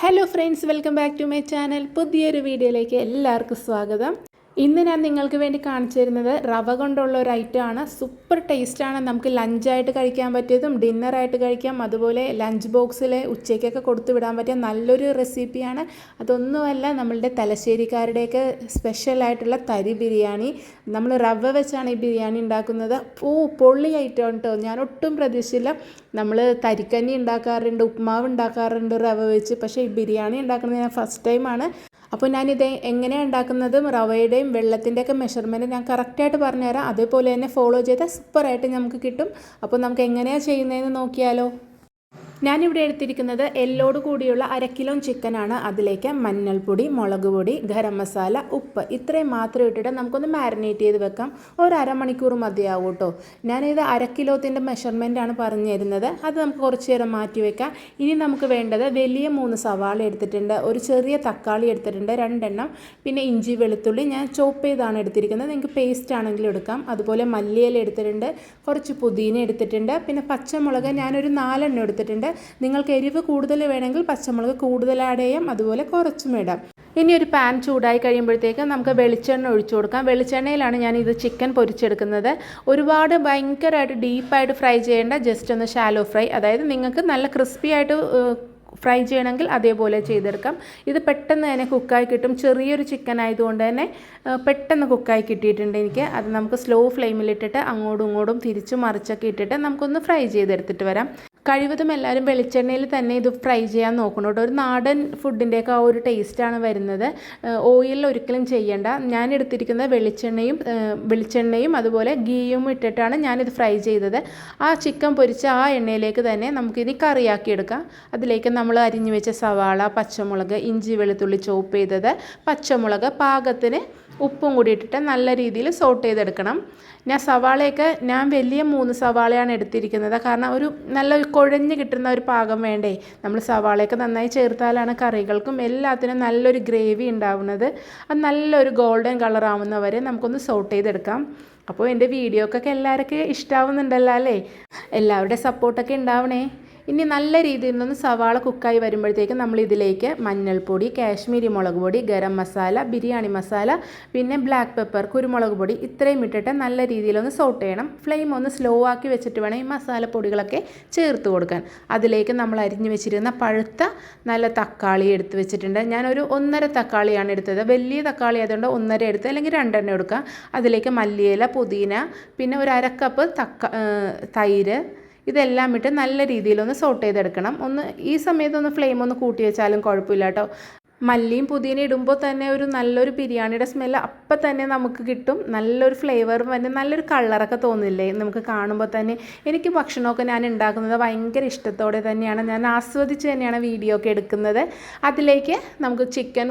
Hello friends welcome back to my channel പുതിയൊരു വീഡിയോയിലേക്ക് എല്ലാവർക്കും സ്വാഗതം. ഇന്ന് ഞാൻ നിങ്ങൾക്ക് വേണ്ടി കാണിച്ചു തരുന്നത് റവ കൊണ്ടുള്ള ഒരു ഐറ്റം ആണ്. സൂപ്പർ ടേസ്റ്റാണ് നമുക്ക് ലഞ്ചായിട്ട് കഴിക്കാൻ പറ്റിയതും ഡിന്നറായിട്ട് കഴിക്കാം. അതുപോലെ ലഞ്ച് ബോക്സിൽ ഉച്ചയ്ക്കൊക്കെ കൊടുത്തു വിടാൻ പറ്റിയ നല്ലൊരു റെസിപ്പിയാണ് അതൊന്നുമല്ല നമ്മളുടെ തലശ്ശേരിക്കാരുടെയൊക്കെ സ്പെഷ്യലായിട്ടുള്ള തരി ബിരിയാണി. നമ്മൾ റവ വെച്ചാണ് ഈ ബിരിയാണി ഉണ്ടാക്കുന്നത്. ഓ പൊള്ളി ഐറ്റം കേട്ടോ ഞാൻ ഒട്ടും പ്രതീക്ഷിച്ചില്ല. നമ്മൾ തരിക്കഞ്ഞി ഉണ്ടാക്കാറുണ്ട് ഉപ്മാവ് ഉണ്ടാക്കാറുണ്ട് റവ വെച്ച്. പക്ഷേ ഈ ബിരിയാണി ഉണ്ടാക്കുന്നത് ഞാൻ ഫസ്റ്റ് ടൈമാണ് അപ്പോൾ ഞാനിത് എങ്ങനെയാണ് ഉണ്ടാക്കുന്നത് റവയുടെയും വെള്ളത്തിന്റെയൊക്കെ മെഷർമെന്റ് ഞാൻ കറക്റ്റായിട്ട് പറഞ്ഞുതരാം. അതേപോലെ തന്നെ ഫോളോ ചെയ്താൽ സൂപ്പറായിട്ട് നമുക്ക് കിട്ടും. അപ്പോൾ നമുക്ക് എങ്ങനെയാണ് ചെയ്യുന്നതെന്ന് നോക്കിയാലോ. ഞാനിവിടെ എടുത്തിരിക്കുന്നത് എല്ലോട് കൂടിയുള്ള അര കിലോ ചിക്കനാണ്. അതിലേക്ക് മഞ്ഞൾപ്പൊടി മുളക് പൊടി ഗരം മസാല ഉപ്പ്. ഇത്രയും മാത്രം ഇട്ടിട്ട് നമുക്കൊന്ന് മാരിനേറ്റ് ചെയ്ത് വെക്കാം. ഒരു അരമണിക്കൂർ മതിയാവും കേട്ടോ ഞാനിത് അര കിലോത്തിന്റെ മെഷർമെന്റ് ആണ് പറഞ്ഞു തരുന്നത്. അത് നമുക്ക് കുറച്ച് നേരം മാറ്റി വെക്കാം. ഇനി നമുക്ക് വേണ്ടത് വലിയ മൂന്ന് സവാള എടുത്തിട്ടുണ്ട്. ഒരു ചെറിയ തക്കാളി എടുത്തിട്ടുണ്ട് രണ്ടെണ്ണം. പിന്നെ ഇഞ്ചി വെളുത്തുള്ളി ഞാൻ ചോപ്പ് ചെയ്താണ് എടുത്തിരിക്കുന്നത്. നിങ്ങൾക്ക് പേസ്റ്റ് ആണെങ്കിലും എടുക്കാം. അതുപോലെ മല്ലിയില എടുത്തിട്ടുണ്ട്. കുറച്ച് പുതിന എടുത്തിട്ടുണ്ട്. പിന്നെ പച്ചമുളക് ഞാനൊരു നാലെണ്ണം എടുത്തിട്ടുണ്ട്. നിങ്ങൾക്ക് എരിവ് കൂടുതൽ വേണമെങ്കിൽ പച്ചമുളക് കൂടുതൽ ആഡ് ചെയ്യാം അതുപോലെ കുറച്ചും ഇടാം. ഇനി ഒരു പാൻ ചൂടായി കഴിയുമ്പോഴത്തേക്ക് നമുക്ക് വെളിച്ചെണ്ണ ഒഴിച്ചു കൊടുക്കാം. വെളിച്ചെണ്ണയിലാണ് ഞാൻ ഇത് ചിക്കൻ പൊരിച്ചെടുക്കുന്നത്. ഒരുപാട് ഭയങ്കരമായിട്ട് ഡീപ്പായിട്ട് ഫ്രൈ ചെയ്യേണ്ട ജസ്റ്റ് ഒന്ന് ഷാലോ ഫ്രൈ അതായത് നിങ്ങൾക്ക് നല്ല ക്രിസ്പി ആയിട്ട് ഫ്രൈ ചെയ്യണമെങ്കിൽ അതേപോലെ ചെയ്തെടുക്കാം. ഇത് പെട്ടെന്ന് തന്നെ കുക്കായി കിട്ടും. ചെറിയൊരു ചിക്കൻ ആയതുകൊണ്ട് തന്നെ പെട്ടെന്ന് കുക്കായി കിട്ടിയിട്ടുണ്ട് എനിക്ക്. അത് നമുക്ക് സ്ലോ ഫ്ലെയിമിലിട്ടിട്ട് അങ്ങോട്ടും ഇങ്ങോട്ടും തിരിച്ചു മറിച്ചൊക്കെ ഇട്ടിട്ട് നമുക്കൊന്ന് ഫ്രൈ ചെയ്തെടുത്തിട്ട് വരാം. കഴിവതും എല്ലാവരും വെളിച്ചെണ്ണയിൽ തന്നെ ഇത് ഫ്രൈ ചെയ്യാൻ നോക്കണം കേട്ടോ. ഒരു നാടൻ ഫുഡിന്റെയൊക്കെ ആ ഒരു ടേസ്റ്റാണ് വരുന്നത്. ഓയിലിൽ ഒരിക്കലും ചെയ്യേണ്ട. ഞാൻ എടുത്തിരിക്കുന്ന വെളിച്ചെണ്ണയും വെളിച്ചെണ്ണയും അതുപോലെ ഗീയും ഇട്ടിട്ടാണ് ഞാനിത് ഫ്രൈ ചെയ്തത്. ആ ചിക്കൻ പൊരിച്ച ആ എണ്ണയിലേക്ക് തന്നെ നമുക്കിനി കറിയാക്കി എടുക്കാം അതിലേക്ക് നമ്മൾ അരിഞ്ഞു വെച്ച സവാള പച്ചമുളക് ഇഞ്ചി വെളുത്തുള്ളി ചോപ്പ് ചെയ്തത്. പച്ചമുളക് പാകത്തിന് ഉപ്പും കൂടി ഇട്ടിട്ട് നല്ല രീതിയിൽ സോട്ട് ചെയ്തെടുക്കണം. ഞാൻ സവാളയൊക്കെ ഞാൻ വലിയ മൂന്ന് സവാളയാണ് എടുത്തിരിക്കുന്നത്. കാരണം ഒരു നല്ല കുഴഞ്ഞ് കിട്ടുന്ന ഒരു പാകം വേണ്ടേ? നമ്മൾ സവാളയൊക്കെ നന്നായി ചേർത്താലാണ് കറികൾക്കും എല്ലാത്തിനും നല്ലൊരു ഗ്രേവി ഉണ്ടാവുന്നത്. അത് നല്ലൊരു ഗോൾഡൻ കളർ ആവുന്നവരെ നമുക്കൊന്ന് സോട്ട് ചെയ്തെടുക്കാം. അപ്പോൾ എന്റെ വീഡിയോക്കൊക്കെ എല്ലാവർക്കും ഇഷ്ടാവുന്നുണ്ടല്ലോ അല്ലേ? എല്ലാവരുടെ സപ്പോർട്ടൊക്കെ ഉണ്ടാവണേ. ഇനി നല്ല രീതിയിൽ നിന്ന് സവാള കുക്കായി വരുമ്പോഴത്തേക്ക് നമ്മൾ ഇതിലേക്ക് മഞ്ഞൾപ്പൊടി കാശ്മീരി മുളക് പൊടി ഗരം മസാല ബിരിയാണി മസാല പിന്നെ ബ്ലാക്ക് പെപ്പർ കുരുമുളക് പൊടി ഇത്രയും ഇട്ടിട്ട് നല്ല രീതിയിലൊന്ന് സോട്ട് ചെയ്യണം. ഫ്ലെയിം ഒന്ന് സ്ലോ ആക്കി വെച്ചിട്ട് വേണം ഈ മസാലപ്പൊടികളൊക്കെ ചേർത്ത് കൊടുക്കാൻ. അതിലേക്ക് നമ്മൾ അരിഞ്ഞു വെച്ചിരുന്ന പഴുത്ത നല്ല തക്കാളി എടുത്ത് വെച്ചിട്ടുണ്ട്. ഞാനൊരു ഒന്നര തക്കാളിയാണ് എടുത്തത്. വലിയ തക്കാളി ആയതുകൊണ്ട് ഒന്നര എടുത്ത് അല്ലെങ്കിൽ രണ്ടെണ്ണം എടുക്കുക അതിലേക്ക് മല്ലിയില പുതിന പിന്നെ ഒരു അരക്കപ്പ് തക്ക തൈര് ഇതെല്ലാം ഇട്ട് നല്ല രീതിയിലൊന്ന് സോട്ട് ചെയ്തെടുക്കണം. ഒന്ന് ഈ സമയത്തൊന്ന് ഫ്ലെയിം ഒന്ന് കൂട്ടി വെച്ചാലും കുഴപ്പമില്ല കേട്ടോ. മല്ലിയും പുതിന ഇടുമ്പോൾ തന്നെ ഒരു നല്ലൊരു ബിരിയാണിയുടെ സ്മെല്ല് അപ്പം തന്നെ നമുക്ക് കിട്ടും. നല്ലൊരു ഫ്ലേവറും തന്നെ നല്ലൊരു കളറൊക്കെ തോന്നില്ലേ നമുക്ക് കാണുമ്പോൾ തന്നെ. എനിക്ക് ഭക്ഷണമൊക്കെ ഞാൻ ഉണ്ടാക്കുന്നത് ഭയങ്കര ഇഷ്ടത്തോടെ തന്നെയാണ്. ഞാൻ ആസ്വദിച്ച് തന്നെയാണ് വീഡിയോ ഒക്കെ എടുക്കുന്നത്. അതിലേക്ക് നമുക്ക് ചിക്കൻ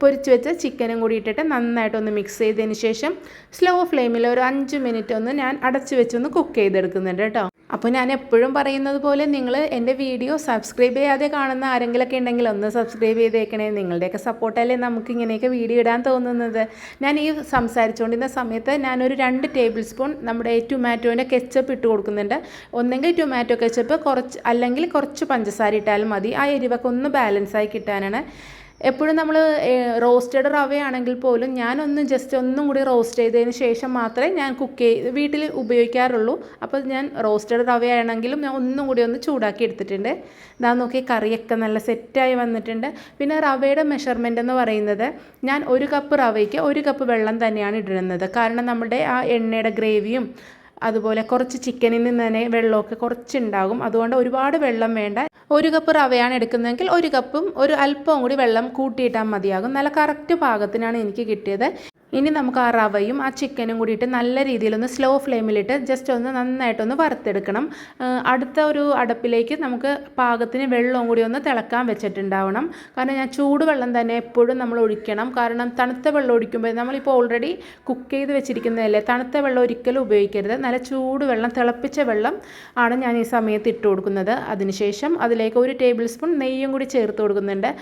പൊരിച്ച് വെച്ച ചിക്കനും കൂടി ഇട്ടിട്ട് നന്നായിട്ടൊന്ന് മിക്സ് ചെയ്തതിന് ശേഷം സ്ലോ ഫ്ലെയിമിൽ ഒരു അഞ്ച് മിനിറ്റ് ഒന്ന് ഞാൻ അടച്ചു വെച്ചൊന്ന് കുക്ക് ചെയ്തെടുക്കുന്നുണ്ട് കേട്ടോ. അപ്പോൾ ഞാൻ എപ്പോഴും പറയുന്നത് പോലെ നിങ്ങൾ എന്റെ വീഡിയോ സബ്സ്ക്രൈബ് ചെയ്യാതെ കാണുന്ന ആരെങ്കിലൊക്കെ ഉണ്ടെങ്കിൽ ഒന്ന് സബ്സ്ക്രൈബ് ചെയ്തേക്കണേ. നിങ്ങളുടെയൊക്കെ സപ്പോർട്ടല്ലേ നമുക്ക് ഇങ്ങനെയൊക്കെ വീഡിയോ ഇടാൻ തോന്നുന്നത്. ഞാൻ ഈ സംസാരിച്ചുകൊണ്ടിരുന്ന സമയത്ത് ഞാനൊരു രണ്ട് ടേബിൾ സ്പൂൺ നമ്മുടെ ടൊമാറ്റോന്റെ കെച്ചപ്പ് ഇട്ട് കൊടുക്കുന്നുണ്ട്. ഒന്നെങ്കിൽ ടൊമാറ്റോ കെച്ചപ്പ് കുറച്ച് അല്ലെങ്കിൽ കുറച്ച് പഞ്ചസാര ഇട്ടാലും മതി. ആ എരിവൊക്കെ ഒന്ന് ബാലൻസായി കിട്ടാനാണ്. എപ്പോഴും നമ്മൾ റോസ്റ്റഡ് റവയാണെങ്കിൽ പോലും ഞാനൊന്ന് ജസ്റ്റ് ഒന്നും കൂടി റോസ്റ്റ് ചെയ്തതിന് ശേഷം മാത്രമേ ഞാൻ കുക്ക് ചെയ്ത് വീട്ടിൽ ഉപയോഗിക്കാറുള്ളൂ. അപ്പോൾ ഞാൻ റോസ്റ്റഡ് റവയാണെങ്കിലും ഞാൻ ഒന്നും കൂടി ഒന്ന് ചൂടാക്കി എടുത്തിട്ടുണ്ട്. ഇതാ നോക്കി കറിയൊക്കെ നല്ല സെറ്റായി വന്നിട്ടുണ്ട്. പിന്നെ റവയുടെ മെഷർമെന്റ് എന്ന് പറയുന്നത് ഞാൻ ഒരു കപ്പ് റവയ്ക്ക് ഒരു കപ്പ് വെള്ളം തന്നെയാണ് ഇടുന്നത്. കാരണം നമ്മുടെ ആ എണ്ണയുടെ ഗ്രേവിയും അതുപോലെ കുറച്ച് ചിക്കനിൽ നിന്ന് തന്നെ വെള്ളമൊക്കെ കുറച്ചുണ്ടാകും. അതുകൊണ്ട് ഒരുപാട് വെള്ളം വേണ്ട. ഒരു കപ്പ് റവയാണ് എടുക്കുന്നതെങ്കിൽ ഒരു കപ്പും ഒരു അല്പവും കൂടി വെള്ളം കൂട്ടിയിട്ടാൽ മതിയാകും. നല്ല കറക്റ്റ് പാകത്തിനാണ് എനിക്ക് കിട്ടിയത്. ഇനി നമുക്ക് ആ റവയും ആ ചിക്കനും കൂടിയിട്ട് നല്ല രീതിയിലൊന്ന് സ്ലോ ഫ്ലെയിമിലിട്ട് ജസ്റ്റ് ഒന്ന് നന്നായിട്ടൊന്ന് വറുത്തെടുക്കണം. അടുത്ത ഒരു അടപ്പിലേക്ക് നമുക്ക് പാകത്തിന് വെള്ളവും കൂടി ഒന്ന് തിളക്കാൻ വെച്ചിട്ടുണ്ടാവണം. കാരണം ഞാൻ ചൂടുവെള്ളം തന്നെ എപ്പോഴും നമ്മൾ ഒഴിക്കണം. കാരണം തണുത്ത വെള്ളം ഒഴിക്കുമ്പോൾ നമ്മളിപ്പോൾ ഓൾറെഡി കുക്ക് ചെയ്ത് വെച്ചിരിക്കുന്നതല്ലേ തണുത്ത വെള്ളം ഒരിക്കലും ഉപയോഗിക്കരുത്. നല്ല ചൂടുവെള്ളം തിളപ്പിച്ച വെള്ളം ആണ് ഞാൻ ഈ സമയത്ത് ഇട്ട് കൊടുക്കുന്നത്. അതിനുശേഷം അതിലേക്ക് ഒരു ടേബിൾ സ്പൂൺ നെയ്യും കൂടി ചേർത്ത് കൊടുക്കുന്നുണ്ട്.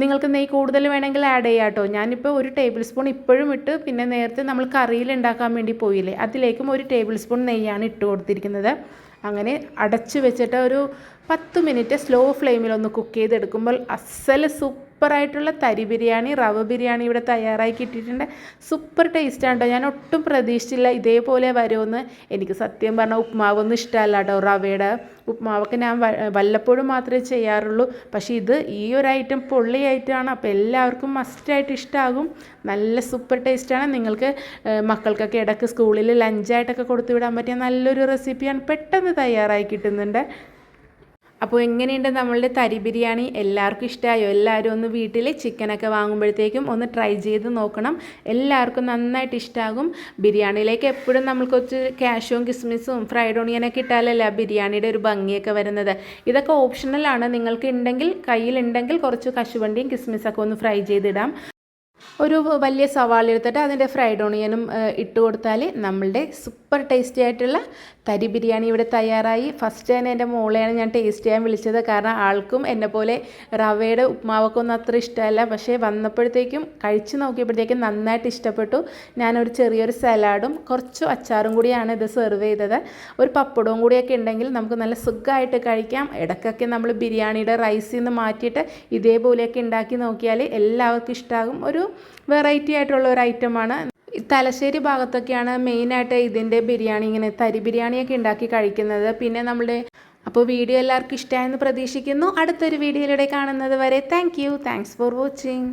നിങ്ങൾക്ക് നെയ്യ് കൂടുതൽ വേണമെങ്കിൽ ആഡ് ചെയ്യാം കേട്ടോ ഞാനിപ്പോൾ ഒരു ടേബിൾ സ്പൂൺ ഇപ്പോഴും ഇട്ട് പിന്നെ നേരത്തെ നമ്മൾ കറിയിൽ ഉണ്ടാക്കാൻ വേണ്ടി പോയില്ലേ അതിലേക്കും ഒരു ടേബിൾ സ്പൂൺ നെയ്യാണ് ഇട്ട് കൊടുത്തിരിക്കുന്നത്. അങ്ങനെ അടച്ച് വെച്ചിട്ട് ഒരു പത്ത് മിനിറ്റ് സ്ലോ ഫ്ലെയിമിലൊന്ന് കുക്ക് ചെയ്തെടുക്കുമ്പോൾ അസൽ സൂപ്പറായിട്ടുള്ള തരി ബിരിയാണി റവ ബിരിയാണി ഇവിടെ തയ്യാറായി കിട്ടിയിട്ടുണ്ട്. സൂപ്പർ ടേസ്റ്റാണ് കേട്ടോ ഞാൻ ഒട്ടും പ്രതീക്ഷിച്ചില്ല ഇതേപോലെ വരുമെന്ന്. എനിക്ക് സത്യം പറഞ്ഞാൽ ഉപ്മാവൊന്നും ഇഷ്ടമല്ല കേട്ടോ റവയുടെ. ഉപ്മാവൊക്കെ ഞാൻ വല്ലപ്പോഴും മാത്രമേ ചെയ്യാറുള്ളൂ. പക്ഷേ ഇത് ഈ ഒരു ഐറ്റം പൊള്ളി ഐറ്റമാണ് അപ്പോൾ എല്ലാവർക്കും മസ്റ്റായിട്ട് ഇഷ്ടമാകും നല്ല സൂപ്പർ ടേസ്റ്റാണ് നിങ്ങൾക്ക് മക്കൾക്കൊക്കെ ഇടയ്ക്ക് സ്കൂളിൽ ലഞ്ചായിട്ടൊക്കെ കൊടുത്തു വിടാൻ പറ്റിയ നല്ലൊരു റെസിപ്പിയാണ് പെട്ടെന്ന് തയ്യാറായി കിട്ടുന്നുണ്ട്. അപ്പോൾ എങ്ങനെയുണ്ട് നമ്മളുടെ തരി ബിരിയാണി? എല്ലാവർക്കും ഇഷ്ടമായോ എല്ലാവരും ഒന്ന് വീട്ടിൽ ചിക്കനൊക്കെ വാങ്ങുമ്പോഴത്തേക്കും ഒന്ന് ട്രൈ ചെയ്ത് നോക്കണം. എല്ലാവർക്കും നന്നായിട്ട് ഇഷ്ടമാകും ബിരിയാണിയിലേക്ക് എപ്പോഴും നമ്മൾ കുറച്ച് കാഷ്യും കിസ്മിസും ഫ്രൈഡ് ഓണിയനൊക്കെ ഇട്ടാലല്ല ബിരിയാണിയുടെ ഒരു ഭംഗിയൊക്കെ വരുന്നത്? ഇതൊക്കെ ഓപ്ഷണലാണ്. നിങ്ങൾക്ക് ഉണ്ടെങ്കിൽ കയ്യിലുണ്ടെങ്കിൽ കുറച്ച് കശുവണ്ടിയും കിസ്മിസൊക്കെ ഒന്ന് ഫ്രൈ ചെയ്തിടാം. ഒരു വലിയ സവാള എടുത്തിട്ട് അതിന്റെ ഫ്രൈഡ് ഓണിയനും ഇട്ട് കൊടുത്താൽ നമ്മളുടെ സൂപ്പർ ടേസ്റ്റി ആയിട്ടുള്ള തരി ബിരിയാണി ഇവിടെ തയ്യാറായി. ഫസ്റ്റ് തന്നെ എന്റെ മോളെയാണ് ഞാൻ ടേസ്റ്റ് ചെയ്യാൻ വിളിച്ചത്. കാരണം ആൾക്കും എന്നെ പോലെ റവയുടെ ഉപ്മാവൊക്കെ ഒന്നും അത്ര ഇഷ്ടമല്ല. പക്ഷേ വന്നപ്പോഴത്തേക്കും കഴിച്ച് നോക്കിയപ്പോഴത്തേക്കും നന്നായിട്ട് ഇഷ്ടപ്പെട്ടു. ഞാനൊരു ചെറിയൊരു സലാഡും കുറച്ച് അച്ചാറും കൂടിയാണ് ഇത് സെർവ് ചെയ്തത്. ഒരു പപ്പടവും കൂടിയൊക്കെ ഉണ്ടെങ്കിൽ നമുക്ക് നല്ല സുഖമായിട്ട് കഴിക്കാം. ഇടയ്ക്കൊക്കെ നമ്മൾ ബിരിയാണിയുടെ റൈസിൽ നിന്ന് മാറ്റിയിട്ട് ഇതേപോലെയൊക്കെ ഉണ്ടാക്കി നോക്കിയാൽ എല്ലാവർക്കും ഇഷ്ടമാകും ഒരു വെറൈറ്റി ആയിട്ടുള്ള ഒരു ഐറ്റമാണ്. തലശ്ശേരി ഭാഗത്തൊക്കെയാണ് മെയിനായിട്ട് ഇതിന്റെ ബിരിയാണി ഇങ്ങനെ തരി ബിരിയാണിയൊക്കെ ഉണ്ടാക്കി കഴിക്കുന്നത്. പിന്നെ നമ്മുടെ അപ്പോൾ വീഡിയോ എല്ലാവർക്കും ഇഷ്ടമായെന്ന് പ്രതീക്ഷിക്കുന്നു. അടുത്തൊരു വീഡിയോയിലൂടെ കാണുന്നത് വരെ thank you thanks for watching